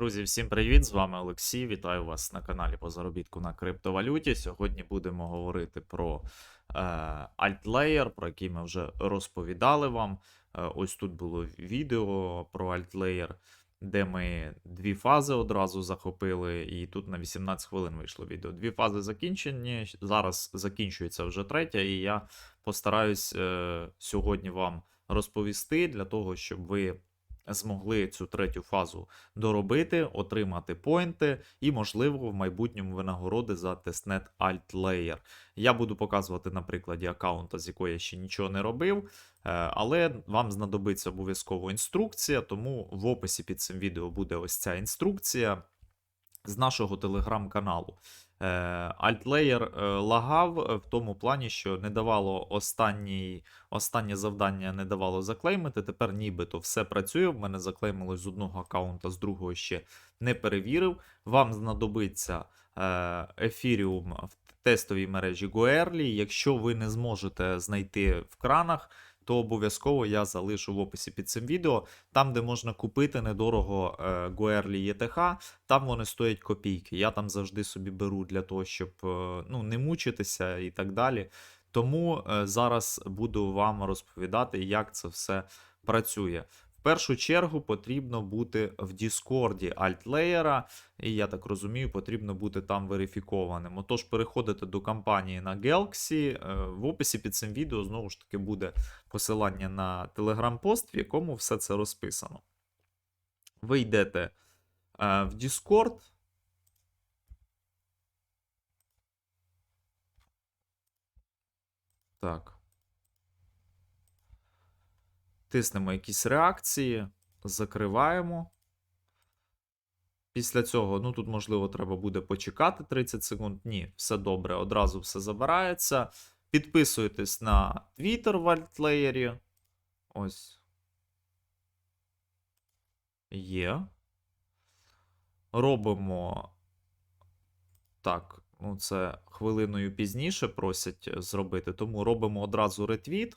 Друзі, всім привіт! З вами Олексій. Вітаю вас на каналі по заробітку на криптовалюті. Сьогодні будемо говорити про е, Altlayer, про який ми вже розповідали вам. Е, ось тут було відео про Altlayer, де ми дві фази одразу захопили, і тут на 18 хвилин вийшло відео. Дві фази закінчені. Зараз закінчується вже третя, і я постараюсь е, сьогодні вам розповісти для того, щоб ви змогли цю третю фазу доробити, отримати поінти і, можливо, в майбутньому винагороди за тестнет Alt Layer. Я буду показувати на прикладі аккаунта, з якого я ще нічого не робив, е, але вам знадобиться обов'язково інструкція, тому в описі під цим відео буде ось ця інструкція з нашого телеграм-каналу. Е, Altlayer е, лагав в тому плані, що не давало останній, останнє завдання не давало заклеймити. Тепер нібито все працює. В мене заклеймилось з одного аккаунта, з другого ще не перевірив. Вам знадобиться е, ефіріум в тестовій мережі Goerli. Якщо ви не зможете знайти в кранах, то обов'язково я залишу в описі під цим відео. Там, де можна купити недорого е, ЄТХ, ETH, там вони стоять копійки. Я там завжди собі беру для того, щоб е, ну, не мучитися і так далі. Тому е, зараз буду вам розповідати, як це все працює. В першу чергу потрібно бути в Діскорді Altlеєра, і я так розумію, потрібно бути там верифікованим. Отож, переходите до кампанії на Galaxy. Е, В описі під цим відео знову ж таки буде посилання на телеграм-пост, в якому все це розписано. Ви йдете е, в Discord. Так. Тиснемо якісь реакції, закриваємо. Після цього, ну тут, можливо, треба буде почекати 30 секунд. Ні, все добре, одразу все забирається. Підписуйтесь на Twitter в Altlеєрі. Ось. Є. Робимо. Так, ну це хвилиною пізніше просять зробити, тому робимо одразу ретвіт.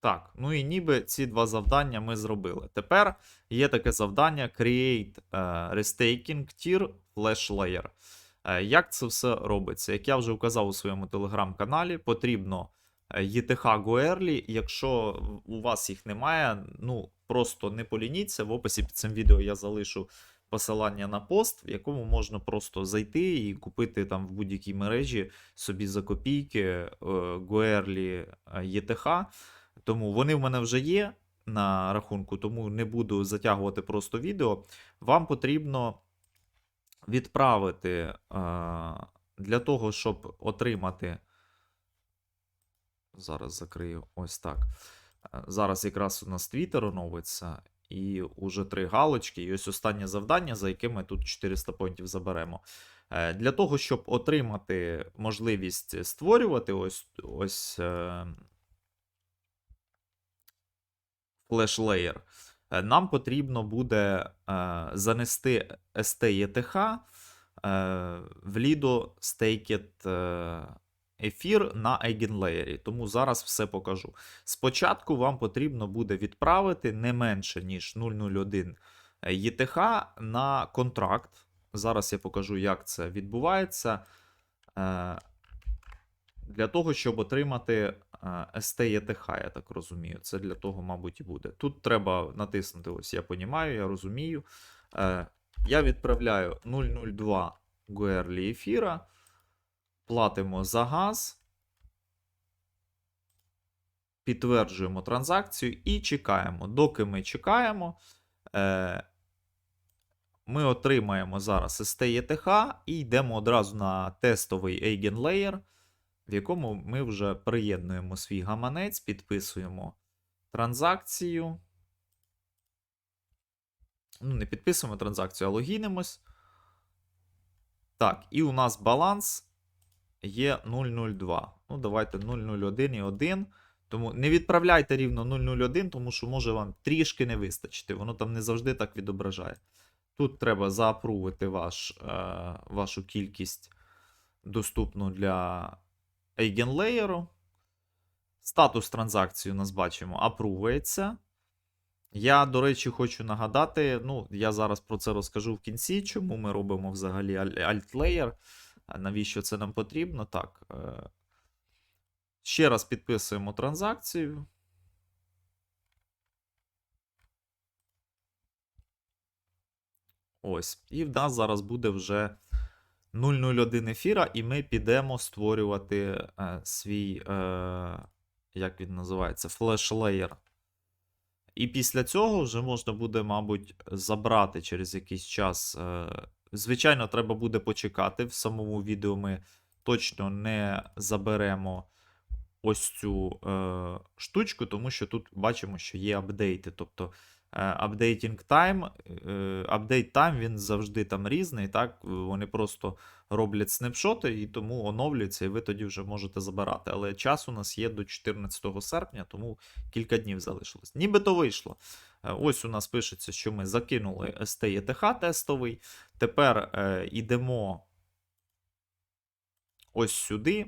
Так, ну і ніби ці два завдання ми зробили. Тепер є таке завдання Create е, Restaking Tier Flash Layer. Е, Як це все робиться? Як я вже вказав у своєму телеграм-каналі, потрібно е, ETH Goerli. Якщо у вас їх немає, ну просто не полініться. В описі під цим відео я залишу посилання на пост, в якому можна просто зайти і купити там в будь-якій мережі собі за копійки Goerli ETH. Тому вони в мене вже є на рахунку, тому не буду затягувати просто відео. Вам потрібно відправити е, для того, щоб отримати. Зараз закрию ось так. Е, Зараз якраз у нас Твіттер оновиться, і уже три галочки. І ось останнє завдання, за яке ми тут 400 поінтів заберемо. Е, Для того, щоб отримати можливість створювати ось ось. Е, Flash Layer, е, нам потрібно буде е, занести STETH е, в Lido Staked ефір на EigenLayer. Тому зараз все покажу. Спочатку вам потрібно буде відправити не менше, ніж 001 ETH на контракт. Зараз я покажу, як це відбувається. Для того, щоб отримати STETH, я так розумію. Це для того, мабуть, і буде. Тут треба натиснути, ось я понімаю, я розумію. Е, Я відправляю 002 Гуерлі ефіра. Платимо за газ. Підтверджуємо транзакцію і чекаємо. Доки ми чекаємо, е, ми отримаємо зараз STETH і йдемо одразу на тестовий Eigenlayer в якому ми вже приєднуємо свій гаманець, підписуємо транзакцію. Ну, не підписуємо транзакцію, а логінимось. Так, і у нас баланс є 002. Ну, давайте 001 і 1. Тому не відправляйте рівно 001, тому що може вам трішки не вистачити. Воно там не завжди так відображає. Тут треба заапрувити ваш, е, вашу кількість доступну для Eigenlayer. Статус транзакції у нас бачимо, апрувується. Я, до речі, хочу нагадати, ну, я зараз про це розкажу в кінці, чому ми робимо взагалі альт-леєр, навіщо це нам потрібно. Так. Е- ще раз підписуємо транзакцію. Ось. І в нас зараз буде вже 001 ефіра, і ми підемо створювати е, свій, е, як він називається, флеш-леєр. І після цього вже можна буде, мабуть, забрати через якийсь час. е, Звичайно, треба буде почекати. В самому відео ми точно не заберемо ось цю е, штучку, тому що тут бачимо, що є апдейти. Тобто updating time, е, update time він завжди там різний. Так? Вони просто роблять снапшоти і тому оновлюються, і ви тоді вже можете забирати. Але час у нас є до 14 серпня, тому кілька днів залишилось. Нібито вийшло. Е, Ось у нас пишеться, що ми закинули STETH тестовий. Тепер е, йдемо ось сюди.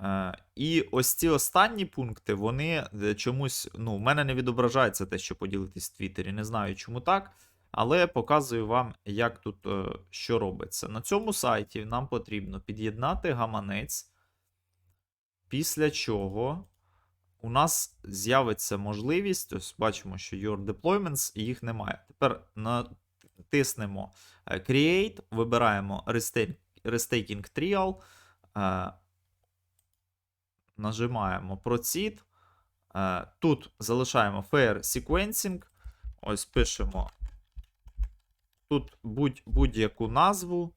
Е, І ось ці останні пункти, вони е, чомусь, ну, в мене не відображається те, що поділитись в Твіттері. Не знаю, чому так. Але показую вам, як тут е, що робиться. На цьому сайті нам потрібно під'єднати гаманець, після чого у нас з'явиться можливість, ось бачимо, що your deployments, і їх немає. Тепер натиснемо Create, вибираємо Restaking Trial, нажимаємо Proceed. Е, Тут залишаємо Fair Sequencing. Ось пишемо тут будь- будь-яку назву,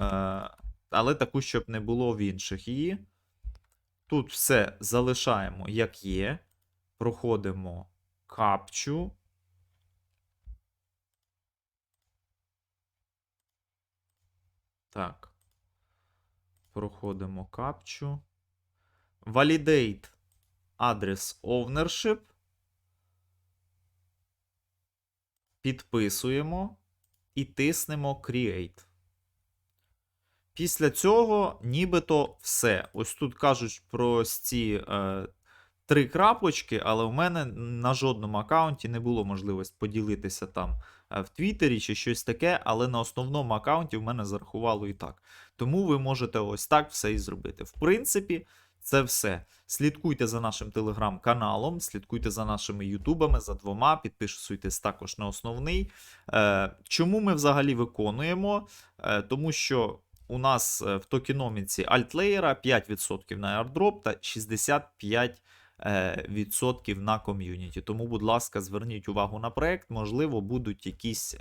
е, але таку, щоб не було в інших її. Тут все залишаємо як є. Проходимо капчу. Так. Проходимо капчу. Validate адрес ownership. Підписуємо і тиснемо Create. Після цього нібито все. Ось тут кажуть про ці е, три крапочки, але в мене на жодному аккаунті не було можливості поділитися там е, в Твіттері чи щось таке, але на основному аккаунті в мене зарахувало і так. Тому ви можете ось так все і зробити. В принципі, це все. Слідкуйте за нашим телеграм-каналом, слідкуйте за нашими ютубами, за двома, підписуйтесь також на основний. Е, чому ми взагалі виконуємо? Е, тому що у нас е, в токеноміці альтлеєра 5% на airdrop та 65% е, відсотків на ком'юніті. Тому, будь ласка, зверніть увагу на проект. Можливо, будуть якісь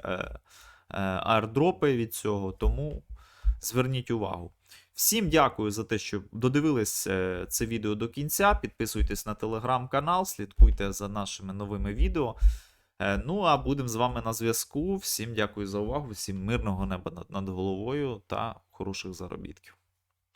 airdропи від цього, тому зверніть увагу. Всім дякую за те, що додивились е, це відео до кінця. Підписуйтесь на телеграм-канал, слідкуйте за нашими новими відео. Е, Ну, а будемо з вами на зв'язку. Всім дякую за увагу, всім мирного неба над, над головою та хороших заробітків.